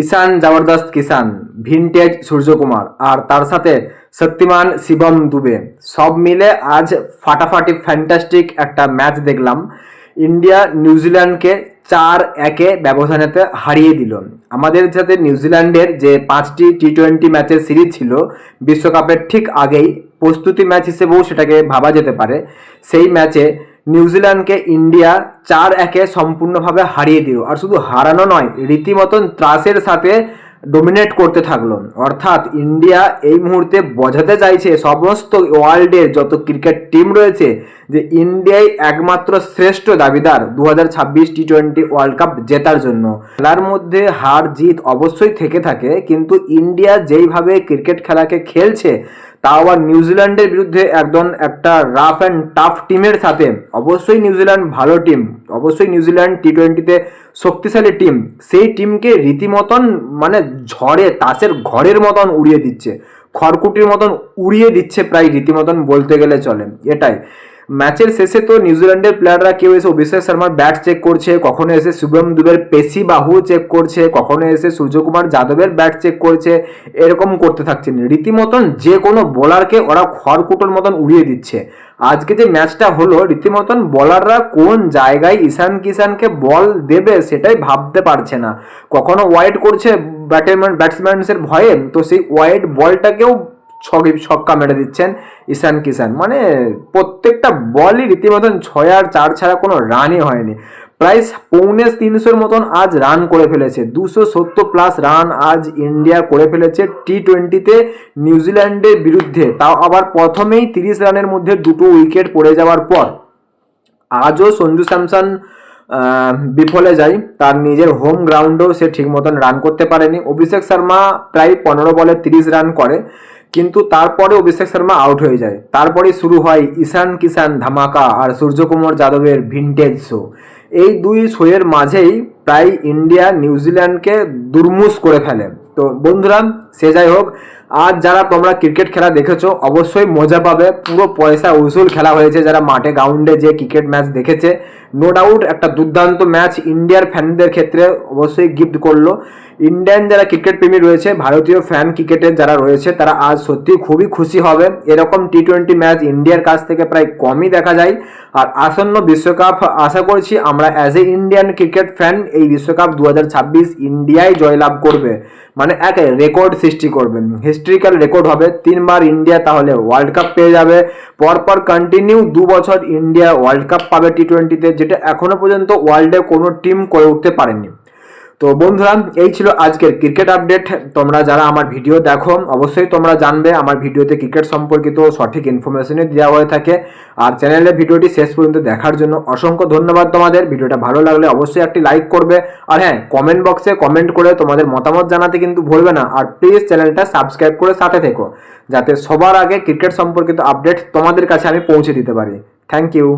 ঈশান জবরদস্ত কিষান ভিনটেজ সূর্যকুমার আর তার সাথে শক্তিমান শিবম দুবে। সব মিলে আজ ফাটাফাটি ফ্যান্টাস্টিক একটা ম্যাচ দেখলাম। ইন্ডিয়া নিউজিল্যান্ডকে চার একে ব্যবধানেতে হারিয়ে দিল। আমাদের সাথে নিউজিল্যান্ডের যে পাঁচটি টি টোয়েন্টি ম্যাচের সিরিজ ছিল, বিশ্বকাপের ঠিক আগেই প্রস্তুতি ম্যাচ হিসেবেও সেটাকে ভাবা যেতে পারে। সেই ম্যাচে নিউজিল্যান্ডকে ইন্ডিয়া চার একে সম্পূর্ণভাবে হারিয়ে দিল। আর শুধু হারানো নয়, রীতিমতন ত্রাসের সাথে ডোমিনেট করতে থাকল। অর্থাৎ ইন্ডিয়া এই মুহূর্তে বোঝাতে চাইছে সমস্ত ওয়ার্ল্ডের যত ক্রিকেট টিম রয়েছে যে ইন্ডিয়াই একমাত্র শ্রেষ্ঠ দাবিদার দু হাজার ছাব্বিশ টি টোয়েন্টি ওয়ার্ল্ড কাপ জেতার জন্য। খেলার মধ্যে হার জিত অবশ্যই থেকে থাকে, কিন্তু ইন্ডিয়া যেইভাবে ক্রিকেট খেলাকে খেলছে তাও আবার নিউজিল্যান্ডের বিরুদ্ধে একদম একটা রাফ অ্যান্ড টাফ টিমের সাথে। অবশ্যই নিউজিল্যান্ড ভালো টিম অবশ্যই নিউজিল্যান্ড টি টোয়েন্টিতে শক্তিশালী টিম সেই টিমকে রীতিমতন মানে ঝড়ে, তাসের ঘরের মতন উড়িয়ে দিচ্ছে। খড়কুটির মতন উড়িয়ে দিচ্ছে প্রায় রীতিমতন বলতে গেলে চলে। এটাই। ম্যাচের শেষে তো নিউজিল্যান্ডের প্লেয়াররা কেউ এসে অভিষেক শর্মার ব্যাট চেক করছে, কখনো এসে শুভম দুবের পেশি বাহু চেক করছে, কখনো এসে সূর্যকুমার যাদবের ব্যাট চেক করছে, এরকম করতে থাকছেন। রীতিমতন যে কোনো বোলারকে ওরা খড়কুটোর মতন উড়িয়ে দিচ্ছে। আজকে যে ম্যাচটা হলো, রীতিমতন বলাররা কোন জায়গায় ঈশান কিষানকে বল দেবে সেটাই ভাবতে পারছে না। কখনো ওয়াইড করছে ব্যাটসম্যান ব্যাটসম্যানসের ভয়ে, তো সেই ওয়াইড বলটাকেও ছকে ছক্কা মেরে দিচ্ছেন ঈশান কিষান মানে প্রত্যেকটা বলই রীতিমতন ছয় আর চার ছাড়া কোনো রানই হয়নি। প্রায় পৌনে তিনশোর মতন আজ রান করে ফেলেছে। দুশো সত্তর প্লাস রান আজ ইন্ডিয়া করে ফেলেছে টি টোয়েন্টিতে নিউজিল্যান্ডের বিরুদ্ধে। তাও আবার প্রথমেই তিরিশ রানের মধ্যে দুটো উইকেট পড়ে যাওয়ার পর। আজও সঞ্জু স্যামসন বিফলে যায়। তার নিজের হোম গ্রাউন্ডেও সে ঠিক মতন রান করতে পারেনি। অভিষেক শর্মা প্রায় পনেরো বলে তিরিশ রান করে। কিন্তু তারপরে অভিষেক শর্মা আউট হয়ে যায়। তারপরে শুরু হয় ঈশান কিষান ধামাকা আর সূর্যকুমার যাদবের ভিনটেজ শো এই দুই শোয়ের মাঝেই প্রায় ইন্ডিয়া নিউজিল্যান্ডকে দুর্মুষ করে ফেলে। তো বন্ধুরা, সে যাই হোক আজ যারা তোমরা ক্রিকেট খেলা দেখেছ, অবশ্যই মজা পাবে। পুরো পয়সা উসুল খেলা হয়েছে যারা মাঠে গ্রাউন্ডে যে ক্রিকেট ম্যাচ দেখেছে। নো ডাউট একটা দুর্দান্ত ম্যাচ ইন্ডিয়ার ফ্যানদের ক্ষেত্রে অবশ্যই গিফট করল। ইন্ডিয়ান যারা ক্রিকেট প্রেমী রয়েছে, ভারতীয় ফ্যান ক্রিকেটের যারা রয়েছে, তারা আজ সত্যি খুবই খুশি হবে। এরকম টি টোয়েন্টি ম্যাচ ইন্ডিয়ার কাছ থেকে প্রায় কমই দেখা যায়। আর আসন্ন বিশ্বকাপ, আশা করছি আমরা as a Indian cricket fan এই বিশ্বকাপ দু হাজার ছাব্বিশ ইন্ডিয়ায় জয়লাভ করবে। মানে এক রেকর্ড সৃষ্টি করবে হিস্ট্রিক্যাল রেকর্ড হবে। তিনবার ইন্ডিয়া তাহলে ওয়ার্ল্ড কাপ পেয়ে যাবে। পরপর কন্টিনিউ দু বছর ইন্ডিয়া ওয়ার্ল্ড কাপ পাবে টি টোয়েন্টিতে যেটা এখনও পর্যন্ত ওয়ার্ল্ডে কোনো টিম করে উঠতে পারেনি। তো বন্ধুরা, এই ছিল আজকের ক্রিকেট আপডেট তোমরা যারা আমার ভিডিও দেখো, অবশ্যই তোমরা জানবে আমার ভিডিওতে ক্রিকেট সম্পর্কিত সঠিক ইনফরমেশনই দেওয়া হয়ে থাকে। আর চ্যানেলে ভিডিওটি শেষ পর্যন্ত দেখার জন্য অসংখ্য ধন্যবাদ তোমাদের। ভিডিওটা ভালো লাগলে অবশ্যই একটি লাইক করবে। আর হ্যাঁ কমেন্ট বক্সে কমেন্ট করে তোমাদের মতামত জানাতে কিন্তু ভুলবে না। আর প্লিজ চ্যানেলটা সাবস্ক্রাইব করে সাথে থেকো, যাতে সবার আগে ক্রিকেট সম্পর্কিত আপডেট তোমাদের কাছে আমি পৌঁছে দিতে পারি। Thank you